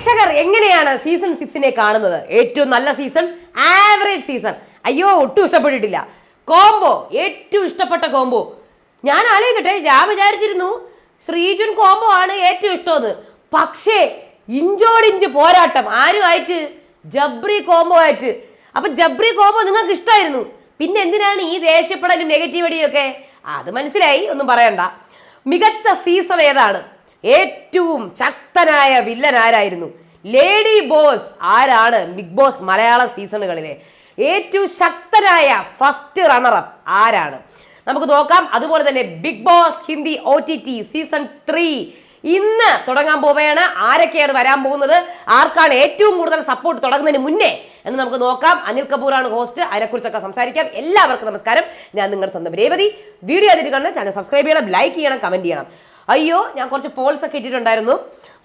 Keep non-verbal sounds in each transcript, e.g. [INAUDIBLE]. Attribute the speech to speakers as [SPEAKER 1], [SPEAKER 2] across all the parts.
[SPEAKER 1] പ്രേക്ഷകർ എങ്ങനെയാണ് സീസൺ സിക്സിനെ കാണുന്നത്? ഏറ്റവും നല്ല സീസൺ ആവറേജ് സീസൺ അയ്യോ ഒട്ടും ഇഷ്ടപ്പെട്ടിട്ടില്ല. കോംബോ ഏറ്റവും ഇഷ്ടപ്പെട്ട കോംബോ ഞാൻ ആലോചിക്കട്ടെ ഞാൻ വിചാരിച്ചിരുന്നു ശ്രീജുൻ കോംബോ ആണ് ഏറ്റവും ഇഷ്ടമെന്ന്. പക്ഷേ ഇഞ്ചോടിഞ്ച് പോരാട്ടം ആരുമായിട്ട്? ജബ്രി കോംബോ ആയിട്ട്. അപ്പൊ ജബ്രി കോംബോ നിങ്ങൾക്ക് ഇഷ്ടമായിരുന്നു പിന്നെ എന്തിനാണ് ഈ ദേഷ്യപ്പെടലും നെഗറ്റീവ് അടിയൊക്കെ അത് മനസ്സിലായി ഒന്നും പറയണ്ട. മികച്ച സീസൺ ഏതാണ്? ഏറ്റവും ശക്തനായ വില്ലൻ ആരായിരുന്നു? ലേഡി ബോസ് ആരാണ് ബിഗ് ബോസ് മലയാള സീസണുകളിലെ? ഏറ്റവും ശക്തനായ ഫസ്റ്റ് റണ്ണറപ്പ് ആരാണ്? നമുക്ക് നോക്കാം. അതുപോലെ തന്നെ Bigg Boss Hindi O T T season three ഇന്ന് തുടങ്ങാൻ പോവുകയാണ്. ആരൊക്കെയാണ് വരാൻ പോകുന്നത്? ആർക്കാണ് ഏറ്റവും കൂടുതൽ സപ്പോർട്ട് തുടങ്ങുന്നതിന് മുന്നേ എന്ന് നമുക്ക് നോക്കാം. അനിൽ കപൂറാണ് ഹോസ്റ്റ് അതിനെക്കുറിച്ചൊക്കെ സംസാരിക്കാം. എല്ലാവർക്കും നമസ്കാരം. ഞാൻ നിങ്ങളുടെ സ്വന്തം രേവതി. വീഡിയോ അതിൽ കാണുന്ന ചാനൽ സബ്സ്ക്രൈബ് ചെയ്യണം ലൈക്ക് ചെയ്യണം കമന്റ് ചെയ്യണം. അയ്യോ ഞാൻ കുറച്ച് പോൾസ് ഒക്കെ ഇട്ടിട്ടുണ്ടായിരുന്നു.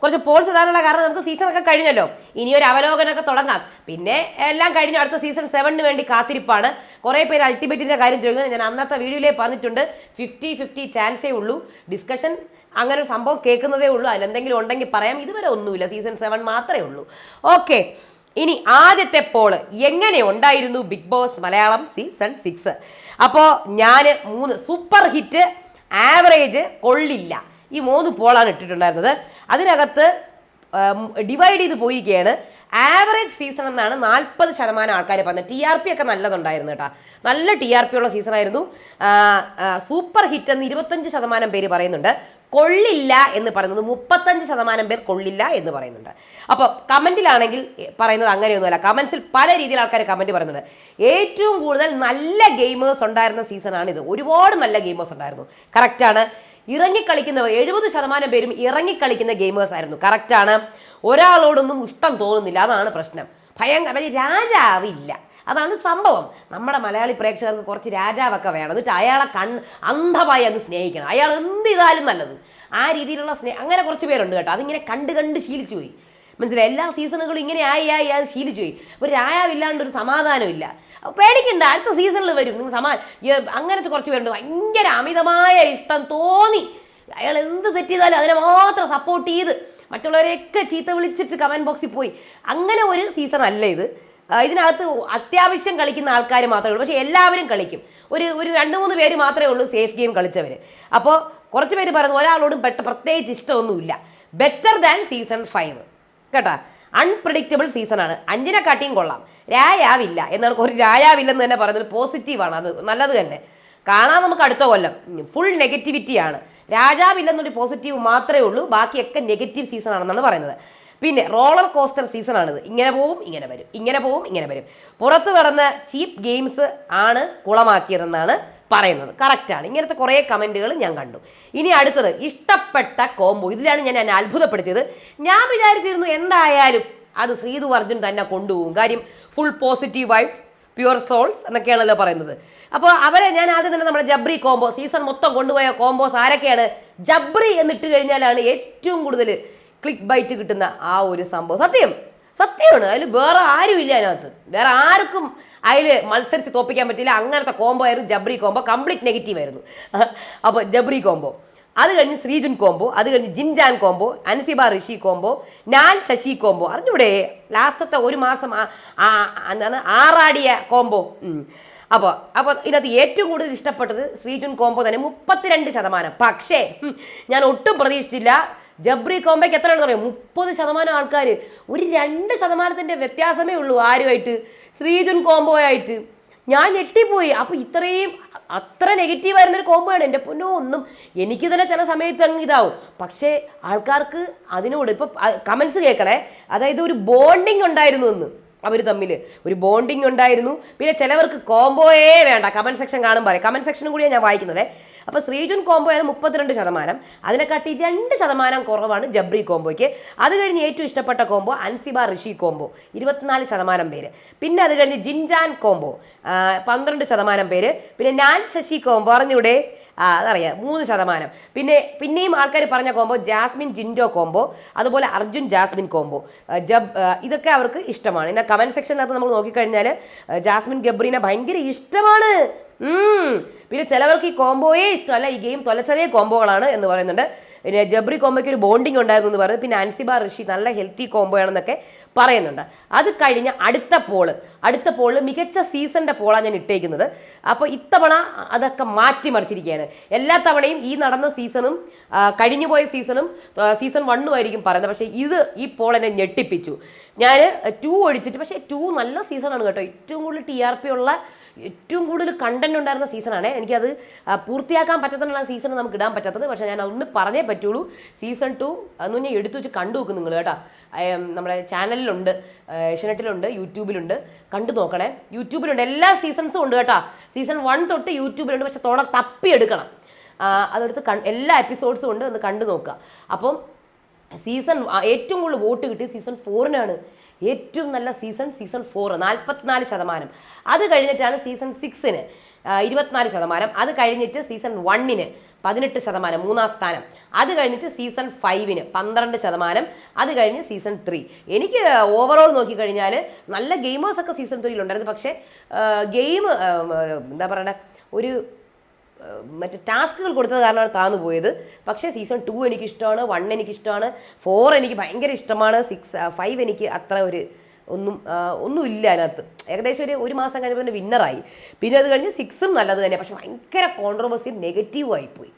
[SPEAKER 1] കുറച്ച് പോൾസ് ഇടാനുള്ള കാരണം നമുക്ക് സീസൺ ഒക്കെ കഴിഞ്ഞല്ലോ. ഇനി ഒരു അവലോകനമൊക്കെ തുടങ്ങാം. പിന്നെ എല്ലാം കഴിഞ്ഞു അടുത്ത സീസൺ സെവനിന് വേണ്ടി കാത്തിരിപ്പാണ്. കുറേ പേര് അൾട്ടിമേറ്റിന്റെ കാര്യം ചോദിക്കുന്നത് ഞാൻ അന്നത്തെ വീഡിയോയിലേ പറഞ്ഞിട്ടുണ്ട്. ഫിഫ്റ്റി ഫിഫ്റ്റി ചാൻസേ ഉള്ളൂ. ഡിസ്കഷൻ അങ്ങനെ ഒരു സംഭവം കേൾക്കുന്നതേ ഉള്ളൂ. അതിലെന്തെങ്കിലും ഉണ്ടെങ്കിൽ പറയാം. ഇതുവരെ ഒന്നുമില്ല. സീസൺ സെവൻ മാത്രമേ ഉള്ളൂ. ഓക്കെ ഇനി ആദ്യത്തെ പോൾ എങ്ങനെ ഉണ്ടായിരുന്നു? Bigg Boss Malayalam season six അപ്പോൾ ഞാൻ മൂന്ന് സൂപ്പർ ഹിറ്റ് ആവറേജ് കൊള്ളില്ല. ഈ മൂന്ന് പോളാണ് ഇട്ടിട്ടുണ്ടായിരുന്നത്. അതിനകത്ത് ഡിവൈഡ് ചെയ്ത് പോയിരിക്കുകയാണ്. ആവറേജ് സീസൺ എന്നാണ് നാൽപ്പത് ശതമാനം ആൾക്കാർ പറഞ്ഞത് ടി ആർ പി ഒക്കെ നല്ലതുണ്ടായിരുന്നു കേട്ടോ. നല്ല ടി ആർ പി ഉള്ള സീസൺ ആയിരുന്നു. സൂപ്പർ ഹിറ്റ് എന്ന് ഇരുപത്തഞ്ച് ശതമാനം പേര് പറയുന്നുണ്ട്. കൊള്ളില്ല എന്ന് പറയുന്നത് മുപ്പത്തഞ്ച് ശതമാനം പേർ കൊള്ളില്ല എന്ന് പറയുന്നുണ്ട്. അപ്പോൾ കമന്റിലാണെങ്കിൽ പറയുന്നത് അങ്ങനെയൊന്നുമല്ല. കമൻസിൽ പല രീതിയിൽ ആൾക്കാർ കമന്റ് പറയുന്നുണ്ട്. ഏറ്റവും കൂടുതൽ നല്ല ഗെയിമേഴ്സ് ഉണ്ടായിരുന്ന സീസണാണ് ഇത്. ഒരുപാട് നല്ല ഗെയിമേഴ്സ് ഉണ്ടായിരുന്നു. കറക്റ്റാണ് ഇറങ്ങിക്കളിക്കുന്നവർ എഴുപത് ശതമാനം പേരും ഇറങ്ങിക്കളിക്കുന്ന ഗെയിമേഴ്സ് ആയിരുന്നു. കറക്റ്റാണ് ഒരാളോടൊന്നും ഇഷ്ടം തോന്നുന്നില്ല. അതാണ് പ്രശ്നം. ഭയങ്കര രാജാവില്ല. അതാണ് സംഭവം. നമ്മുടെ മലയാളി പ്രേക്ഷകർക്ക് കുറച്ച് രാജാവൊക്കെ വേണം. എന്നിട്ട് അയാളെ കൺ അന്ധമായി അങ്ങ് സ്നേഹിക്കണം. അയാൾ എന്ത് ചെയ്താലും നല്ലത്. ആ രീതിയിലുള്ള സ്നേഹം അങ്ങനെ കുറച്ച് പേരുണ്ട് കേട്ടോ. അതിങ്ങനെ കണ്ട് കണ്ട് ശീലിച്ചു പോയി മനസ്സിലായി? എല്ലാ സീസണുകളും ഇങ്ങനെ ആയി ആയി ആയി ശീലിച്ചു പോയി ഒരു രാജാവില്ലാണ്ട് ഒരു സമാധാനമില്ല. പേടിക്കണ്ട അടുത്ത സീസണിൽ വരും. നിങ്ങൾ സമാ അങ്ങനത്തെ കുറച്ച് പേരുണ്ട്. ഭയങ്കര അമിതമായ ഇഷ്ടം തോന്നി. അയാൾ എന്ത് തെറ്റിയതാലും അതിനെ മാത്രം സപ്പോർട്ട് ചെയ്ത് മറ്റുള്ളവരെയൊക്കെ ചീത്ത വിളിച്ചിട്ട് കമന്റ് ബോക്സിൽ പോയി. അങ്ങനെ ഒരു സീസൺ അല്ല ഇത്. ഇതിനകത്ത് അത്യാവശ്യം കളിക്കുന്ന ആൾക്കാർ മാത്രമേ ഉള്ളൂ. പക്ഷേ എല്ലാവരും കളിക്കും. ഒരു ഒരു രണ്ട് മൂന്ന് പേര് മാത്രമേ ഉള്ളൂ സേഫ് ഗെയിം കളിച്ചവർ അപ്പോൾ കുറച്ച് പേര് പറഞ്ഞു ഒരാളോടും പെട്ട പ്രത്യേകിച്ച് ഇഷ്ടമൊന്നുമില്ല. ബെറ്റർ ദാൻ സീസൺ ഫൈവ് കേട്ടാ? അൺപ്രഡിക്റ്റബിൾ സീസണാണ് അഞ്ചിനെക്കാട്ടിയും കൊള്ളാം. രായാവില്ല. എന്നാണ് ഒരു രായാവില്ലെന്ന് തന്നെ പറയുന്നത്. പോസിറ്റീവാണ് അത് നല്ലത് തന്നെ. കാണാൻ നമുക്ക് അടുത്ത കൊല്ലം. ഫുൾ നെഗറ്റിവിറ്റിയാണ് രാജാവില്ലെന്നൊരു പോസിറ്റീവ് മാത്രമേ ഉള്ളൂ. ബാക്കിയൊക്കെ നെഗറ്റീവ് സീസൺ ആണെന്നാണ് പറയുന്നത്. പിന്നെ റോളർ കോസ്റ്റർ സീസൺ ആണിത്. ഇങ്ങനെ പോവും ഇങ്ങനെ വരും. ഇങ്ങനെ പോവും ഇങ്ങനെ വരും. പുറത്തു നടന്ന ചീപ്പ് ഗെയിംസ് ആണ് കുളമാക്കിയതെന്നാണ് പറയുന്നത്. കറക്റ്റാണ് ഇങ്ങനത്തെ കുറേ കമന്റുകൾ ഞാൻ കണ്ടു. ഇനി അടുത്തത് ഇഷ്ടപ്പെട്ട കോംബോ ഇതിലാണ് ഞാൻ എന്നെ അത്ഭുതപ്പെടുത്തിയത്. ഞാൻ വിചാരിച്ചിരുന്നു എന്തായാലും അത് ശ്രീതു അർജുൻ തന്നെ കൊണ്ടുപോകും. കാര്യം full positive vibes pure souls എന്നൊക്കെയാണല്ലോ പറയുന്നത്. അപ്പോൾ അവരെ ഞാൻ ആദ്യം തന്നെ നമ്മുടെ ജബ്രി കോംബോ സീസൺ മൊത്തം കൊണ്ടുപോയ കോംബോസ് ആരൊക്കെയാണ്? ജബ്രി എന്നിട്ട് കഴിഞ്ഞാലാണ് ഏറ്റവും കൂടുതൽ ക്ലിക്ക് ബൈറ്റ് കിട്ടുന്ന ആ ഒരു സംഭവം. സത്യം. സത്യമാണ്. അതിൽ വേറെ ആരും ഇല്ല അതിനകത്ത്. വേറെ ആർക്കും അതിൽ മത്സരിച്ച് തോപ്പിക്കാൻ പറ്റില്ല അങ്ങനത്തെ കോംബോ ആയിരുന്നു ജബ്രി കോംബോ കംപ്ലീറ്റ് നെഗറ്റീവ് ആയിരുന്നു. [LAUGHS] അപ്പോൾ ജബ്രി കോംബോ അത് കഴിഞ്ഞ് ശ്രീജുൻ കോംബോ അത് കഴിഞ്ഞ് ജിൻജാൻ കോംബോ അൻസിബ ഋഷി കോംബോ ഞാൻ ശശി കോംബോ അറിഞ്ഞൂടെ? ലാസ്റ്റത്തെ ഒരു മാസം എന്താണ്? ആറാടിയ കോംബോ. അപ്പോൾ അപ്പോൾ ഇതിനകത്ത് ഏറ്റവും കൂടുതൽ ഇഷ്ടപ്പെട്ടത് ശ്രീജുൻ കോംബോ തന്നെ മുപ്പത്തിരണ്ട് ശതമാനം. പക്ഷേ ഞാൻ ഒട്ടും പ്രതീക്ഷിച്ചില്ല. ജബ്രി കോംബോയ്ക്ക് എത്രയാണെന്ന് പറയാം മുപ്പത് ശതമാനം ആൾക്കാർ ഒരു രണ്ട് ശതമാനത്തിന്റെ വ്യത്യാസമേ ഉള്ളൂ ആരുമായിട്ട്. ശ്രീജുൻ കോംബോ ആയിട്ട് ഞാൻ ഞെട്ടിപ്പോയി. അപ്പോൾ ഇത്രയും അത്ര നെഗറ്റീവ് ആയിരുന്നൊരു ഒരു കോംബോ ആണ് എന്റെ പൊന്നോ ഒന്നും എനിക്ക് തന്നെ ചില സമയത്ത് അങ്ങ് ഇതാവും. പക്ഷേ ആൾക്കാർക്ക് അതിനോട് ഇപ്പോൾ കമൻസ് കേൾക്കണേ. അതായത് ഒരു ബോണ്ടിങ് ഉണ്ടായിരുന്നു എന്ന് അവർ തമ്മിൽ ഒരു ബോണ്ടിങ് ഉണ്ടായിരുന്നു. പിന്നെ ചിലവർക്ക് കോംബോയേ വേണ്ട. കമന്റ് സെക്ഷൻ കാണുമ്പോൾ കമന്റ് സെക്ഷനും കൂടിയാണ് ഞാൻ വായിക്കുന്നത്. അപ്പോൾ ശ്രീജുൻ കോംബോയാണ് മുപ്പത്തിരണ്ട് ശതമാനം. അതിനെക്കാട്ടി രണ്ട് ശതമാനം കുറവാണ് ജബ്രി കോംബോയ്ക്ക്. അത് കഴിഞ്ഞ് ഏറ്റവും ഇഷ്ടപ്പെട്ട കോംബോ അൻസിബ ഋഷി കോംബോ. ഇരുപത്തിനാല് ശതമാനം പേര്. പിന്നെ അത് കഴിഞ്ഞ് ജിൻജാൻ കോംബോ. പന്ത്രണ്ട് ശതമാനം പേര്. പിന്നെ നാൻ ശശി കോംബോ. അറിഞ്ഞൂടെ? അതറിയാം. മൂന്ന് ശതമാനം. പിന്നെ പിന്നെയും ആൾക്കാർ പറഞ്ഞ കോംബോ ജാസ്മിൻ ജിൻഡോ കോംബോ. അതുപോലെ അർജുൻ ജാസ്മിൻ കോംബോ. ജബ് ഇതൊക്കെ അവർക്ക് ഇഷ്ടമാണ്. പിന്നെ കമന്റ് സെക്ഷനകത്ത് നമ്മൾ നോക്കിക്കഴിഞ്ഞാൽ ജാസ്മിൻ ഗബ്രീനെ ഭയങ്കര ഇഷ്ടമാണ്. പിന്നെ ചിലവർക്ക് ഈ കോംബോയേ ഇഷ്ടമല്ല ഈ ഗെയിം തൊലച്ചതേ കോംബോകളാണ് എന്ന് പറയുന്നുണ്ട്. പിന്നെ ജബ്രി കോംബോയ്ക്ക് ഒരു ബോണ്ടിങ് ഉണ്ടായിരുന്നു എന്ന് പറയുന്നത് പിന്നെ അൻസിബ ഋഷി നല്ല ഹെൽത്തി കോംബോയാണെന്നൊക്കെ പറയുന്നുണ്ട്. അത് കഴിഞ്ഞ അടുത്ത പോൾ അടുത്ത പോൾ മികച്ച സീസണിന്റെ പോളാണ് ഞാൻ ഇട്ടേക്കുന്നത്. അപ്പോൾ ഇത്തവണ അതൊക്കെ മാറ്റിമറിച്ചിരിക്കുകയാണ്. എല്ലാ തവണയും ഈ നടന്ന സീസണും കഴിഞ്ഞു പോയ സീസണും സീസൺ വണ്ണും ആയിരിക്കും പറയുന്നത്. പക്ഷേ ഇത് ഈ പോൾ എന്നെ ഞെട്ടിപ്പിച്ചു. ഞാൻ ടു ഒഴിച്ചിട്ട് പക്ഷേ ടു നല്ല സീസണാണ് കേട്ടോ. ഏറ്റവും കൂടുതൽ ടി ആർ പി ഉള്ള ഏറ്റവും കൂടുതൽ കണ്ടന്റ് ഉണ്ടായിരുന്ന സീസണാണ് എനിക്കത് പൂർത്തിയാക്കാൻ പറ്റത്തുള്ള സീസൺ നമുക്ക് ഇടാൻ പറ്റാത്തത്. പക്ഷേ ഞാൻ അതൊന്ന് പറഞ്ഞേ പറ്റുള്ളൂ. സീസൺ ടു എന്ന് ഞാൻ എടുത്തു വെച്ച് കണ്ടു നോക്കും നിങ്ങൾ കേട്ടോ. നമ്മുടെ ചാനലിലുണ്ട്. ഏഷ്യനെറ്റിലുണ്ട് യൂട്യൂബിലുണ്ട്. കണ്ടു നോക്കണേ. യൂട്യൂബിലുണ്ട്. എല്ലാ സീസൺസും ഉണ്ട് കേട്ടോ. സീസൺ വൺ തൊട്ട് യൂട്യൂബിലുണ്ട്. പക്ഷെ തോടെ തപ്പിയെടുക്കണം അതെടുത്ത് എല്ലാ എപ്പിസോഡ്സും ഉണ്ട്. ഒന്ന് കണ്ടു നോക്കുക. അപ്പം സീസൺ ഏറ്റവും കൂടുതൽ വോട്ട് കിട്ടിയത് സീസൺ ഫോറിനാണ് ഏറ്റവും നല്ല സീസൺ സീസൺ ഫോർ നാൽപ്പത്തിനാല് ശതമാനം. അത് കഴിഞ്ഞിട്ടാണ് സീസൺ സിക്സിന് ഇരുപത്തിനാല് ശതമാനം. അത് കഴിഞ്ഞിട്ട് സീസൺ വണ്ണിന് പതിനെട്ട് ശതമാനം മൂന്നാം സ്ഥാനം. അത് കഴിഞ്ഞിട്ട് സീസൺ ഫൈവിന് പന്ത്രണ്ട് ശതമാനം. അത് കഴിഞ്ഞ് സീസൺ ത്രീ എനിക്ക് ഓവറോൾ നോക്കിക്കഴിഞ്ഞാൽ നല്ല ഗെയിമേഴ്സൊക്കെ സീസൺ ത്രീയിലുണ്ടായിരുന്നു പക്ഷേ ഗെയിം എന്താ പറയുക ഒരു മറ്റേ ടാസ്കുകൾ കൊടുത്തത് കാരണമാണ് താന്നു പോയത്. പക്ഷേ സീസൺ ടു എനിക്കിഷ്ടമാണ് വൺ എനിക്കിഷ്ടമാണ് ഫോർ എനിക്ക് ഭയങ്കര ഇഷ്ടമാണ് സിക്സ് ഫൈവ് എനിക്ക് അത്ര ഒരു ഒന്നും ഒന്നുമില്ല അതിനകത്ത്. ഏകദേശം ഒരു ഒരു മാസം കഴിഞ്ഞപ്പോൾ തന്നെ വിന്നറായി പിന്നെ അത് കഴിഞ്ഞ് സിക്സും നല്ലത് തന്നെ പക്ഷെ ഭയങ്കര കോൺട്രവേഴ്സിയും നെഗറ്റീവും ആയിപ്പോയി.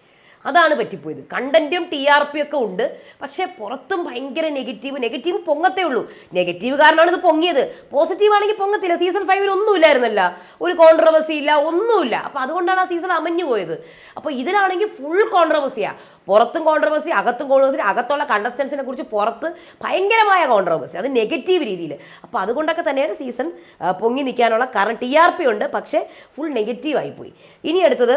[SPEAKER 1] അതാണ് പറ്റിപ്പോയത്. കണ്ടന്റും ടി ആർ പി ഒക്കെ ഉണ്ട്. പക്ഷേ പുറത്തും ഭയങ്കര നെഗറ്റീവ് നെഗറ്റീവ് പൊങ്ങത്തേ ഉള്ളൂ. നെഗറ്റീവ് കാരണമാണ് ഇത് പൊങ്ങിയത്. പോസിറ്റീവ് ആണെങ്കിൽ പൊങ്ങത്തില്ല. സീസൺ ഫൈവിൽ ഒന്നും ഇല്ലായിരുന്നല്ല. ഒരു കോൺട്രവേഴ്സി ഇല്ല ഒന്നുമില്ല. അപ്പോൾ അതുകൊണ്ടാണ് ആ സീസൺ അമഞ്ഞു പോയത്. അപ്പോൾ ഇതിലാണെങ്കിൽ ഫുൾ കോൺട്രവേഴ്സിയാണ് പുറത്തും കോൺട്രവേഴ്സി അകത്തും കോൺട്രവേഴ്സി അകത്തുള്ള കണ്ടസ്റ്റൻസിനെ കുറിച്ച് പുറത്ത് ഭയങ്കരമായ കോൺട്രവേഴ്സി അത് നെഗറ്റീവ് രീതിയിൽ അപ്പോൾ അതുകൊണ്ടൊക്കെ തന്നെയാണ് സീസൺ പൊങ്ങി നിൽക്കാനുള്ള കാരണം. ടി ആർ പി ഉണ്ട് പക്ഷേ ഫുൾ നെഗറ്റീവ് ആയിപ്പോയി ഇനി അടുത്തത്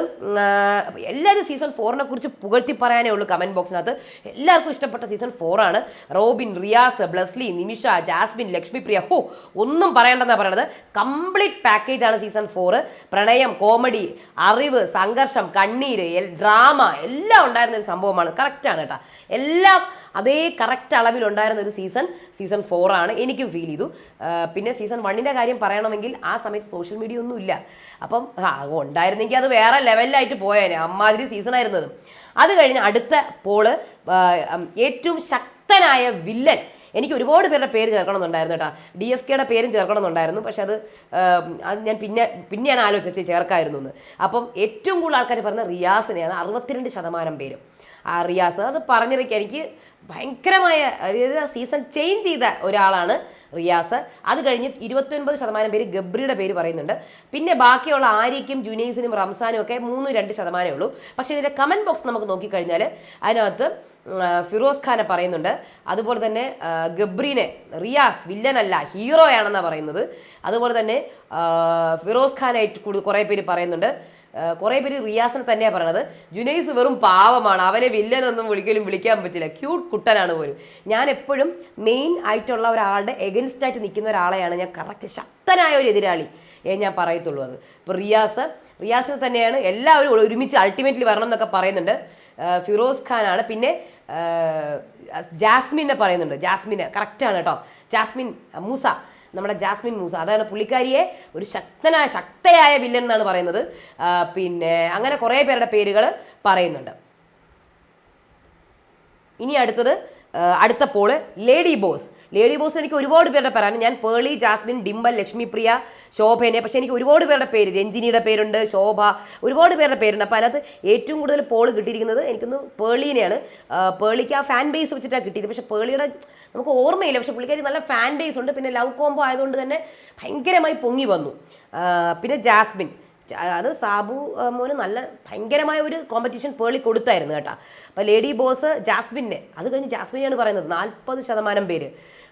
[SPEAKER 1] എല്ലാവരും സീസൺ ഫോറിനെ കുറിച്ച് പുകഴ്ത്തി പറയാനേ ഉള്ളൂ കമന്റ് ബോക്സിനകത്ത് എല്ലാവർക്കും ഇഷ്ടപ്പെട്ട സീസൺ ഫോറാണ് റോബിൻ റിയാസ് ബ്ലസ്ലി നിമിഷ ജാസ്മിൻ ലക്ഷ്മിപ്രിയ ഹോ ഒന്നും പറയേണ്ടെന്നാണ് പറയണത്. കംപ്ലീറ്റ് പാക്കേജാണ് സീസൺ ഫോറ് പ്രണയം കോമഡി അറിവ് സംഘർഷം കണ്ണീര് ഡ്രാമ എല്ലാം ഉണ്ടായിരുന്ന ഒരു സംഭവമാണ്. കറക്റ്റാണ് കേട്ടോ. എല്ലാം അതേ കറക്റ്റ് അളവിലുണ്ടായിരുന്ന ഒരു സീസൺ സീസൺ ഫോർ ആണ്. എനിക്കും ഫീൽ ചെയ്തു. പിന്നെ സീസൺ വണ്ണിന്റെ കാര്യം പറയണമെങ്കിൽ ആ സമയത്ത് സോഷ്യൽ മീഡിയ ഒന്നും ഇല്ല. അപ്പം ഉണ്ടായിരുന്നെങ്കിൽ അത് വേറെ ലെവലിലായിട്ട് പോയേനെ. അമ്മാതിരി സീസൺ ആയിരുന്നത്. അത് കഴിഞ്ഞ് അടുത്ത പോൾ ഏറ്റവും ശക്തനായ വില്ലൻ. എനിക്ക് ഒരുപാട് പേരുടെ പേര് ചേർക്കണമെന്നുണ്ടായിരുന്നു കേട്ടോ. ഡി എഫ് കെയുടെ പേരും ചേർക്കണമെന്നുണ്ടായിരുന്നു. പക്ഷെ അത് അത് ഞാൻ പിന്നെ പിന്നെയാണ് ആലോചിച്ച് ചേർക്കായിരുന്നു എന്ന്. അപ്പം ഏറ്റവും കൂടുതൽ ആൾക്കാർ പറഞ്ഞ റിയാസിനെയാണ് അറുപത്തിരണ്ട് ശതമാനം പേരും. ആ റിയാസ് അത് പറഞ്ഞിരിക്കുക എനിക്ക് ഭയങ്കരമായ അതായത് സീസൺ ചേഞ്ച് ചെയ്ത ഒരാളാണ് റിയാസ് അത് കഴിഞ്ഞ് ഇരുപത്തൊൻപത് ശതമാനം പേര് ഗബ്രിയുടെ പേര് പറയുന്നുണ്ട്. പിന്നെ ബാക്കിയുള്ള ആര്യയ്ക്കും ജുനൈസിനും റംസാനും ഒക്കെ മൂന്ന് രണ്ട് ശതമാനമേ ഉള്ളൂ. പക്ഷേ ഇതിന്റെ കമന്റ് ബോക്സ് നമുക്ക് നോക്കിക്കഴിഞ്ഞാൽ അതിനകത്ത് ഫിറോസ് ഖാനെ പറയുന്നുണ്ട്. അതുപോലെ തന്നെ ഗബ്രീനെ റിയാസ് വില്ലനല്ല ഹീറോയാണെന്നാണ് പറയുന്നത്. അതുപോലെ തന്നെ ഫിറോസ് ഖാനായിട്ട് കൂടുതൽ കുറേ പേര് പറയുന്നുണ്ട്. കുറേ പേര് റിയാസിനെ തന്നെയാണ് പറയണത്. ജുനൈസ് വെറും പാവമാണ്. അവനെ വില്ലൻ ഒന്നും വിളിക്കലും വിളിക്കാൻ പറ്റില്ല. ക്യൂട്ട് കുട്ടനാണ് പോലും. ഞാൻ എപ്പോഴും മെയിൻ ആയിട്ടുള്ള ഒരാളുടെ എഗൻസ്റ്റ് ആയിട്ട് നിൽക്കുന്ന ഒരാളെയാണ് ഞാൻ കറക്റ്റ് ശക്തനായ ഒരു എതിരാളി ഞാൻ പറയത്തുള്ളൂ അത്. ഇപ്പോൾ റിയാസ് റിയാസിനെ തന്നെയാണ് എല്ലാവരും ഒരു- ഒരുമിച്ച് അൾട്ടിമേറ്റ്ലി വരണം എന്നൊക്കെ പറയുന്നുണ്ട്. ഫിറോസ് ഖാനാണ്. പിന്നെ ജാസ്മിനെ പറയുന്നുണ്ട്. ജാസ്മിനെ. കറക്റ്റാണ് കേട്ടോ. ജാസ്മിൻ മൂസ. നമ്മുടെ ജാസ്മിൻ മൂസ. അതാണ് പുള്ളിക്കാരിയെ ഒരു ശക്തനായ ശക്തയായ വില്ലൻ എന്നാണ് പറയുന്നത്. പിന്നെ അങ്ങനെ കുറേ പേരുടെ പേരുകൾ പറയുന്നുണ്ട്. ഇനി അടുത്തത് അടുത്ത ലേഡി ബോസ് ലേഡി ബോസ് എനിക്ക് ഒരുപാട് പേരുടെ പേരാണ്. ഞാൻ പേളി ജാസ്മിൻ ഡിംബൽ ലക്ഷ്മിപ്രിയ ശോഭനെ പക്ഷേ എനിക്ക് ഒരുപാട് പേരുടെ പേര് രഞ്ജിനിയുടെ പേരുണ്ട് ശോഭ ഒരുപാട് പേരുടെ പേരുണ്ട്. അപ്പോൾ അതിനകത്ത് ഏറ്റവും കൂടുതൽ പോൾ കിട്ടിയിരിക്കുന്നത് എനിക്കൊന്ന് പേളീനെയാണ് പേളിക്ക് ആ ഫാൻ ബേസ് വെച്ചിട്ടാണ് കിട്ടിയത്. പക്ഷേ പേളിയുടെ നമുക്ക് ഓർമ്മയില്ല. പക്ഷേ പുള്ളിക്കാരി നല്ല ഫാൻ ബേസ് ഉണ്ട്. പിന്നെ ലവ് കോംബോ ആയതുകൊണ്ട് തന്നെ ഭയങ്കരമായി പൊങ്ങി വന്നു. പിന്നെ ജാസ്മിൻ അത് സാബു മോന് നല്ല ഭയങ്കരമായ ഒരു കോമ്പറ്റീഷൻ പേളി കൊടുത്തായിരുന്നു കേട്ടോ. അപ്പോൾ ലേഡി ബോസ് ജാസ്മിനെ അത് കഴിഞ്ഞ് ജാസ്മിനെയാണ് പറയുന്നത്. നാൽപ്പത് ശതമാനം പേര്.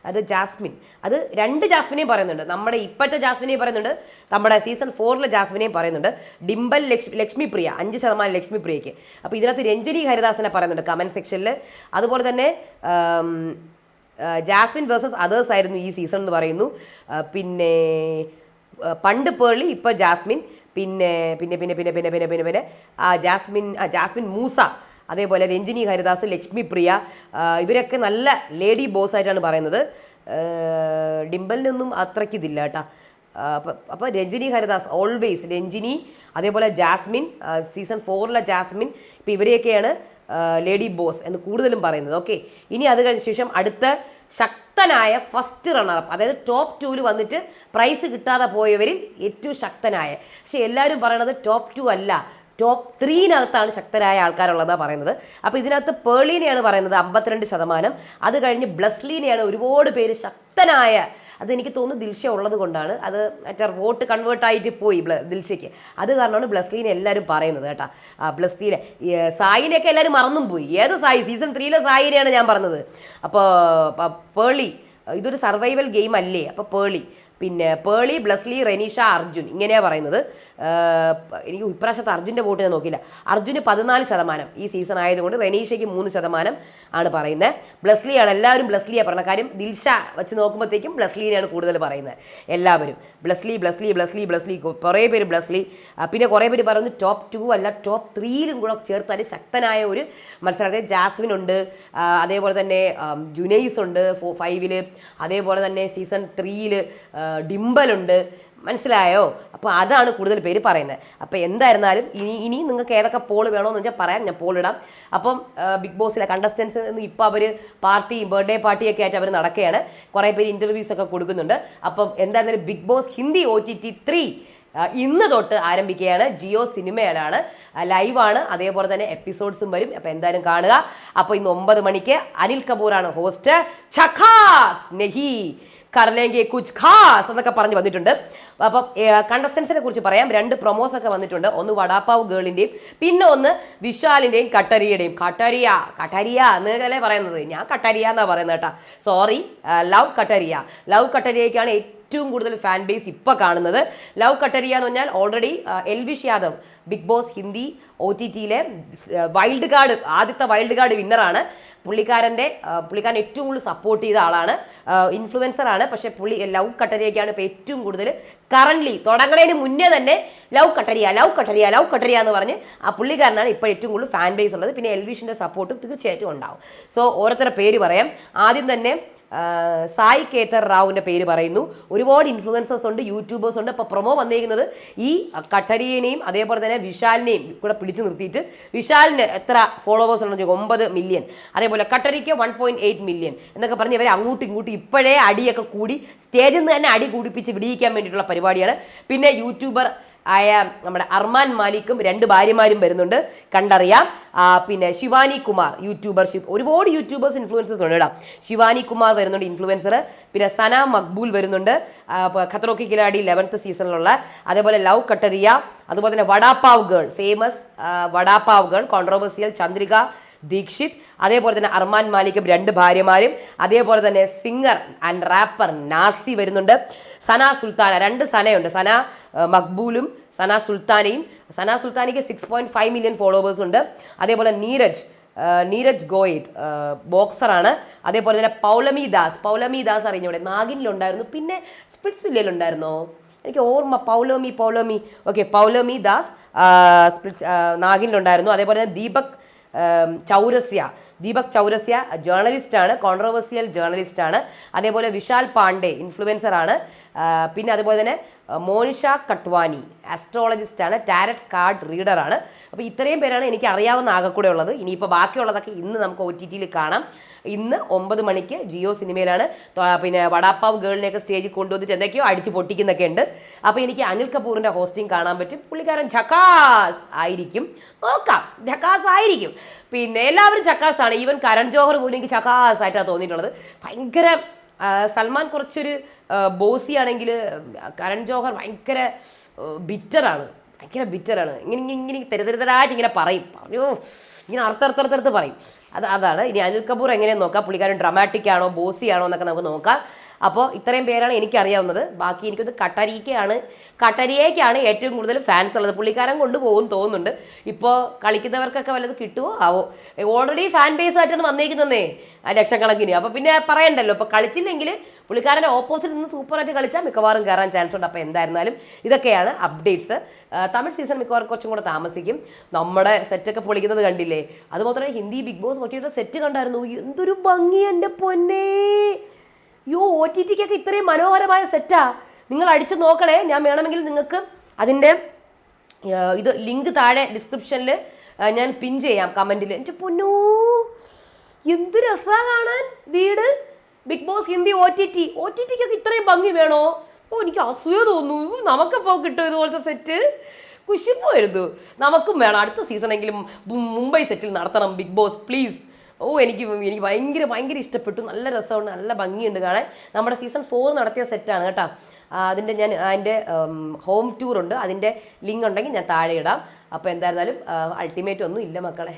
[SPEAKER 1] അത് ജാസ്മിൻ. അത് രണ്ട് ജാസ്മിനെയും പറയുന്നുണ്ട്. നമ്മുടെ ഇപ്പോഴത്തെ ജാസ്മിനെയും പറയുന്നുണ്ട്. നമ്മുടെ സീസൺ ഫോറിലെ ജാസ്മിനെയും പറയുന്നുണ്ട്. ഡിംബൽ ലക്ഷ്മി പ്രിയ അഞ്ച് ശതമാനം ലക്ഷ്മി പ്രിയയ്ക്ക് അപ്പോൾ ഇതിനകത്ത് രഞ്ജനി ഹരിദാസിനെ പറയുന്നുണ്ട് കമന്റ് സെക്ഷനിൽ അതുപോലെ തന്നെ ജാസ്മിൻ വേഴ്സസ് അതേഴ്സ് ആയിരുന്നു ഈ സീസൺ എന്ന് പറയുന്നു. പിന്നെ പണ്ട് പേളി ഇപ്പോൾ ജാസ്മിൻ. പിന്നെ പിന്നെ പിന്നെ പിന്നെ പിന്നെ പിന്നെ പിന്നെ പിന്നെ ജാസ്മിൻ ജാസ്മിൻ മൂസ. അതേപോലെ രഞ്ജിനി ഹരിദാസ് ലക്ഷ്മി പ്രിയ ഇവരൊക്കെ നല്ല ലേഡി ബോസ് ആയിട്ടാണ് പറയുന്നത്. ഡിംബലിനൊന്നും അത്രയ്ക്ക് ഇതില്ല കേട്ടോ. അപ്പം അപ്പോൾ രഞ്ജിനി ഹരിദാസ് ഓൾവേസ് രഞ്ജിനി അതേപോലെ ജാസ്മിൻ സീസൺ ഫോറിലെ ജാസ്മിൻ ഇപ്പോൾ ഇവരെയൊക്കെയാണ് ലേഡി ബോസ് എന്ന് കൂടുതലും പറയുന്നത്. ഓക്കെ ഇനി അത് കഴിഞ്ഞ ശേഷം അടുത്ത ശക്തനായ ഫസ്റ്റ് റണ്ണറപ്പ് അതായത് ടോപ്പ് ടൂവിൽ വന്നിട്ട് പ്രൈസ് കിട്ടാതെ പോയവരിൽ ഏറ്റവും ശക്തനായ പക്ഷേ എല്ലാവരും പറയണത് ടോപ്പ് ടു അല്ല. ടോപ്പ് ത്രീനകത്താണ് ശക്തരായ ആൾക്കാരുള്ളതാണ് പറയുന്നത്. അപ്പോൾ ഇതിനകത്ത് പേളീനെയാണ് പറയുന്നത് അമ്പത്തിരണ്ട് ശതമാനം. അത് കഴിഞ്ഞ് ബ്ലസ്ലീനെയാണ് ഒരുപാട് പേര് ശക്തനായ അത് എനിക്ക് തോന്നുന്നു ദിൽഷ ഉള്ളത് കൊണ്ടാണ്. അത് മറ്റേ വോട്ട് കൺവേർട്ട് ആയിട്ട് പോയി ദിൽഷയ്ക്ക്. അത് കാരണമാണ് ബ്ലസ്ലീനെ എല്ലാവരും പറയുന്നത് കേട്ടാ. ബ്ലസ്ലീനെ സായിനെയൊക്കെ എല്ലാവരും മറന്നും പോയി. ഏത് സായി? സീസൺ ത്രീയിലെ സായിനെയാണ് ഞാൻ പറഞ്ഞത്. അപ്പോൾ പേളി ഇതൊരു സർവൈവൽ ഗെയിം അല്ലേ? അപ്പോൾ പേളി പിന്നെ പേളി ബ്ലസ്ലി റെനീഷ അർജുൻ ഇങ്ങനെയാണ് പറയുന്നത്. എനിക്ക് ഇപ്രാവശ്യത്തെ അർജുന്റെ വോട്ട് ഞാൻ നോക്കിയില്ല. അർജുന് പതിനാല് ശതമാനം ഈ സീസൺ ആയതുകൊണ്ട് റെനീഷയ്ക്ക് മൂന്ന് ശതമാനം ആണ് പറയുന്നത്. ബ്ലസ്ലിയാണ് എല്ലാവരും ബ്ലസ്ലിയാണ് പറയുന്നത് കാര്യം ദിൽഷ വെച്ച് നോക്കുമ്പോഴത്തേക്കും ബ്ലസ്ലീനെയാണ് കൂടുതൽ പറയുന്നത്. എല്ലാവരും ബ്ലസ്ലി ബ്ലസ്ലി ബ്ലസ്ലി ബ്ലസ്ലി കുറേ പേര് ബ്ലസ്ലി. പിന്നെ കുറേ പേര് പറയുന്നു ടോപ്പ് ടു അല്ല ടോപ്പ് ത്രീയിലും കൂടെ ചേർത്താൽ ശക്തനായ ഒരു മത്സരം അതായത് ജാസ്മിൻ ഉണ്ട്. അതേപോലെ തന്നെ ജുനൈസ് ഉണ്ട് ഫോ ഫൈവിൽ. അതേപോലെ തന്നെ സീസൺ ത്രീയിൽ ഡിംബലുണ്ട് മനസ്സിലായോ? അപ്പോൾ അതാണ് കൂടുതൽ പേര് പറയുന്നത്. അപ്പോൾ എന്തായിരുന്നാലും ഇനി ഇനി നിങ്ങൾക്ക് ഏതൊക്കെ പോൾ വേണമെന്ന് വെച്ചാൽ പറയാം. ഞാൻ പോൾ ഇടാം. അപ്പം ബിഗ് ബോസിലെ കണ്ടസ്റ്റൻസ് ഇപ്പോൾ അവർ പാർട്ടി ബർത്ത്ഡേ പാർട്ടിയൊക്കെ ആയിട്ട് അവർ നടക്കുകയാണ്. കുറേ പേര് ഇന്റർവ്യൂസ് ഒക്കെ കൊടുക്കുന്നുണ്ട്. അപ്പം എന്തായിരുന്നാലും Bigg Boss Hindi O T T three ഇന്ന് തൊട്ട് ആരംഭിക്കുകയാണ്. ജിയോ സിനിമയിലാണ്. ലൈവാണ്. അതേപോലെ തന്നെ എപ്പിസോഡ്സും വരും. അപ്പോൾ എന്തായാലും കാണുക. അപ്പോൾ ഇന്ന് ഒമ്പത് മണിക്ക് അനിൽ കപൂറാണ് ഹോസ്റ്റ് ഛഖാസ് നെഹി കർലേങ്കെ കുച്ച് ഖാസ് എന്നൊക്കെ പറഞ്ഞ് വന്നിട്ടുണ്ട്. അപ്പം കണ്ടസ്റ്റൻസിനെ കുറിച്ച് പറയാം. രണ്ട് പ്രൊമോസ് ഒക്കെ വന്നിട്ടുണ്ട്. ഒന്ന് വടാപ്പാവ് ഗേളിന്റെയും പിന്നെ ഒന്ന് വിശാലിന്റെയും കട്ടരിയുടെയും കട്ടരിയ കട്ടരിയ എന്നല്ലേ പറയുന്നത്? ഞാൻ കട്ടരിയ എന്നാണ് പറയുന്നത് കേട്ടോ. സോറി ലവ് കട്ടരിയ. ലവ് കട്ടരിയയ്ക്കാണ് ഏറ്റവും കൂടുതൽ ഫാൻ ബേസ് ഇപ്പോൾ കാണുന്നത്. ലവ് കട്ടരിയ എന്ന് പറഞ്ഞാൽ already Elvish Yadav Bigg Boss Hindi O T ടിയിലെ wild card ആദ്യത്തെ വൈൽഡ് കാർഡ് വിന്നറാണ് പുള്ളിക്കാരന്റെ പുള്ളിക്കാരൻ ഏറ്റവും കൂടുതൽ സപ്പോർട്ട് ചെയ്ത ആളാണ്. ഇൻഫ്ലുവൻസർ ആണ്. പക്ഷേ പുള്ളി ലവ് കട്ടരിയൊക്കെയാണ് ഇപ്പോൾ ഏറ്റവും കൂടുതൽ. കറന്റ്ലി തുടങ്ങുന്നതിന് മുന്നേ തന്നെ ലവ് കട്ടരിയ ലവ് കട്ടരിയ ലവ് കട്ടരിയ എന്ന് പറഞ്ഞ് ആ പുള്ളിക്കാരനാണ് ഇപ്പോൾ ഏറ്റവും കൂടുതൽ ഫാൻ ബേസ് ഉള്ളത്. പിന്നെ എൽവിഷിന്റെ സപ്പോർട്ടും തീർച്ചയായിട്ടും ഉണ്ടാവും. സോ ഓരോരുത്തരുടെ പേര് പറയാം. ആദ്യം തന്നെ സായി കേത്തർ റാവുവിന്റെ പേര് പറയുന്നു. ഒരുപാട് ഇൻഫ്ലുവൻസേഴ്സ് ഉണ്ട് യൂട്യൂബേഴ്സ് ഉണ്ട്. അപ്പോൾ പ്രൊമോ വന്നിരിക്കുന്നത് ഈ കട്ടരിയനെയും അതേപോലെ തന്നെ വിശാലിനെയും കൂടെ പിടിച്ചു നിർത്തിയിട്ട് വിശാലിന് എത്ര ഫോളോവേഴ്സ് ഉണ്ടെന്ന് വെച്ചാൽ ഒമ്പത് മില്യൺ അതേപോലെ കട്ടരിക്ക് വൺ പോയിന്റ് എയ്റ്റ് മില്യൺ എന്നൊക്കെ പറഞ്ഞ് ഇവരെ അങ്ങോട്ടും ഇങ്ങോട്ടും ഇപ്പോഴേ അടിയൊക്കെ കൂടി സ്റ്റേജിൽ നിന്ന് തന്നെ അടി കൂടിപ്പിച്ച് വിടിയിക്കാൻ വേണ്ടിയിട്ടുള്ള പരിപാടിയാണ്. പിന്നെ യൂട്യൂബർ ആയ നമ്മുടെ അർമാൻ മാലിക്കും രണ്ട് ഭാര്യമാരും വരുന്നുണ്ട്. കണ്ടറിയാം. പിന്നെ ശിവാനി കുമാർ യൂട്യൂബർ ഒരുപാട് യൂട്യൂബേഴ്സ് ഇൻഫ്ലുവൻസേഴ്സ് ഉണ്ട് കേട്ടോ. ശിവാനി കുമാർ വരുന്നുണ്ട് ഇൻഫ്ലുവൻസർ പിന്നെ സന മക്ബൂൽ വരുന്നുണ്ട്. ഖത്തറോക്കി കിലാടി ലെവൻത്ത് സീസണിലുള്ള അതേപോലെ ലവ് കട്ടറിയ അതുപോലെ തന്നെ vada pav girl famous vada pav girl controversial Chandrika Dixit. അതേപോലെ തന്നെ അർമാൻ മാലിക്കും രണ്ട് ഭാര്യമാരും. അതേപോലെ തന്നെ സിംഗർ ആൻഡ് റാപ്പർ നാസി വരുന്നുണ്ട്. സന സുൽത്താന രണ്ട് സനയുണ്ട്. സന മക്ബൂലും സന സുൽത്താനയും Sana സുൽത്താനയ്ക്ക് six point five million followers ഉണ്ട്. അതേപോലെ നീരജ് നീരജ് ഗോയിത് ബോക്സറാണ് അതേപോലെ തന്നെ പൗലമി ദാസ് പൗലമി ദാസ് അറിഞ്ഞൂടെ? നാഗിനിലുണ്ടായിരുന്നു. പിന്നെ സ്പിറ്റ്സ് വില്ലയിലുണ്ടായിരുന്നോ എനിക്ക് ഓർമ്മ പൗലോമി പൗലോമി. ഓക്കെ പൗലോമി ദാസ് സ്പിറ്റ്സ് നാഗിനിലുണ്ടായിരുന്നു. അതേപോലെ തന്നെ ദീപക് ചൗരസ്യ. ദീപക് ചൗരസ്യ ജേർണലിസ്റ്റ് ആണ് കോൺട്രവേഴ്സിയൽ ജേർണലിസ്റ്റ് ആണ്. അതേപോലെ വിശാൽ പാണ്ഡെ ഇൻഫ്ലുവൻസർ ആണ്. പിന്നെ അതുപോലെ തന്നെ മോനിഷ കട്വാനി ആസ്ട്രോളജിസ്റ്റ് ആണ് ടാരറ്റ് കാർഡ് റീഡർ ആണ്. അപ്പോൾ ഇത്രയും പേരാണ് എനിക്ക് അറിയാവുന്ന ആകെ കൂടെ ഉള്ളത്. ഇനിയിപ്പോൾ ബാക്കിയുള്ളതൊക്കെ ഇന്ന് നമുക്ക് ഒ ടി ടിയിൽ കാണാം. ഇന്ന് ഒമ്പത് മണിക്ക് ജിയോ സിനിമയിലാണ്. പിന്നെ വടാപ്പാവ് ഗേളിനെയൊക്കെ സ്റ്റേജിൽ കൊണ്ടുവന്നിട്ട് എന്തൊക്കെയോ അടിച്ച് പൊട്ടിക്കുന്നൊക്കെ ഉണ്ട്. അപ്പോൾ എനിക്ക് അനിൽ കപൂറിന്റെ ഹോസ്റ്റിംഗ് കാണാൻ പറ്റും. പുള്ളിക്കാരൻ ഝക്കാസ് ആയിരിക്കും. നോക്കാം. ഝക്കാസ് ആയിരിക്കും. പിന്നെ എല്ലാവരും ചക്കാസാണ് ഈവൻ കരൺ ജോഹർ പോലും എനിക്ക് ചക്കാസ് ആയിട്ടാണ് തോന്നിയിട്ടുള്ളത്. ഭയങ്കര സൽമാൻ കുറച്ചൊരു ബോസി ആണെങ്കിൽ കരൺ ജോഹർ ഭയങ്കര ബിറ്ററാണ് ഭയങ്കര ബിറ്ററാണ് ഇങ്ങനെ ഇങ്ങനെ തെരുതെരുതരായിട്ട് ഇങ്ങനെ പറയും. പറഞ്ഞു ഇങ്ങനെ അർത്ഥർത്ഥർത്ഥർത്ത് പറയും. അത് അതാണ്. ഇനി അനിൽ കപൂർ എങ്ങനെയാണെന്ന് നോക്കാം? പുള്ളിക്കാരൻ ഡ്രമാറ്റിക് ആണോ ബോസി ആണോ എന്നൊക്കെ നമുക്ക് നോക്കാം. അപ്പോൾ ഇത്രയും പേരാണ് എനിക്കറിയാവുന്നത്. ബാക്കി എനിക്കത് കട്ടരിക്കയാണ്. കട്ടരിയേക്കാണ് ഏറ്റവും കൂടുതൽ ഫാൻസ് ഉള്ളത്. പുള്ളിക്കാരൻ കൊണ്ടുപോകും തോന്നുന്നുണ്ട്. ഇപ്പോൾ കളിക്കുന്നവർക്കൊക്കെ വല്ലത് കിട്ടുമോ ആവോ. ഓൾറെഡി ഫാൻ ബേസ് ആയിട്ടാണ് വന്നേക്കുന്നതേ ലക്ഷക്കണക്കിന്. അപ്പോൾ പിന്നെ പറയണ്ടല്ലോ ഇപ്പോൾ കളിച്ചില്ലെങ്കിൽ പുള്ളിക്കാരന്റെ ഓപ്പോസിറ്റ് നിന്ന് സൂപ്പറായിട്ട് കളിച്ചാൽ മിക്കവാറും കയറാൻ ചാൻസ് ഉണ്ട്. അപ്പോൾ എന്തായിരുന്നാലും ഇതൊക്കെയാണ് അപ്ഡേറ്റ്സ് തമിഴ് സീസൺ മിക്കവാറും കുറച്ചും കൂടെ താമസിക്കും. നമ്മുടെ സെറ്റൊക്കെ പൊളിക്കുന്നത് കണ്ടില്ലേ? അതുമാത്രമല്ല ഹിന്ദി ബിഗ് ബോസ് ഒറ്റിയുടെ സെറ്റ് കണ്ടായിരുന്നു. എന്തൊരു ഭംഗി എന്റെ പൊന്നേ. യോ ഒ ടി ടിക്കൊക്കെ ഇത്രയും മനോഹരമായ സെറ്റാ നിങ്ങൾ അടിച്ചു നോക്കണേ. ഞാൻ വേണമെങ്കിൽ നിങ്ങൾക്ക് അതിന്റെ ഇത് ലിങ്ക് താഴെ ഡിസ്ക്രിപ്ഷനിൽ ഞാൻ പിൻ ചെയ്യാം കമന്റിൽ എന്റെ പൊന്നൂ എന്ത് രസാ കാണാൻ വീട്. Bigg Boss Hindi O T T O T ടിക്കൊക്കെ ഇത്രയും ഭംഗി വേണോ? ഓ എനിക്ക് അസൂയ തോന്നുന്നു. നമുക്കപ്പോൾ കിട്ടും ഇതുപോലത്തെ സെറ്റ് കുശിപ്പോയിരുന്നു നമുക്കും വേണം. അടുത്ത സീസണെങ്കിലും മുംബൈ സെറ്റിൽ നടത്തണം ബിഗ് ബോസ് പ്ലീസ് ഓ എനിക്ക് എനിക്ക് ഭയങ്കര ഭയങ്കര ഇഷ്ടപ്പെട്ടു. നല്ല രസമുണ്ട് നല്ല ഭംഗിയുണ്ട് കാണാൻ. നമ്മുടെ സീസൺ ഫോർ നടത്തിയ സെറ്റാണ് കേട്ടോ. അതിന്റെ ഞാൻ അതിന്റെ ഹോം ടൂർ ഉണ്ട്. അതിന്റെ ലിങ്ക് ഉണ്ടെങ്കിൽ ഞാൻ താഴെ ഇടാം. അപ്പോൾ എന്തായിരുന്നാലും അൾട്ടിമേറ്റ് ഒന്നും ഇല്ല മക്കളെ.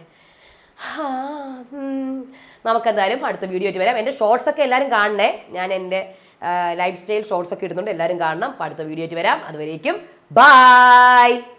[SPEAKER 1] നമുക്കെന്തായാലും അടുത്ത വീഡിയോ ആയിട്ട് വരാം. എന്റെ ഷോർട്സ് ഒക്കെ എല്ലാവരും കാണണേ. ഞാൻ എന്റെ ലൈഫ് സ്റ്റൈൽ ഷോർട്സ് ഒക്കെ ഇടുന്നുണ്ട്. എല്ലാവരും കാണണം. അപ്പോൾ അടുത്ത വീഡിയോ ആയിട്ട് വരാം. അതുവരേക്കും ബായ്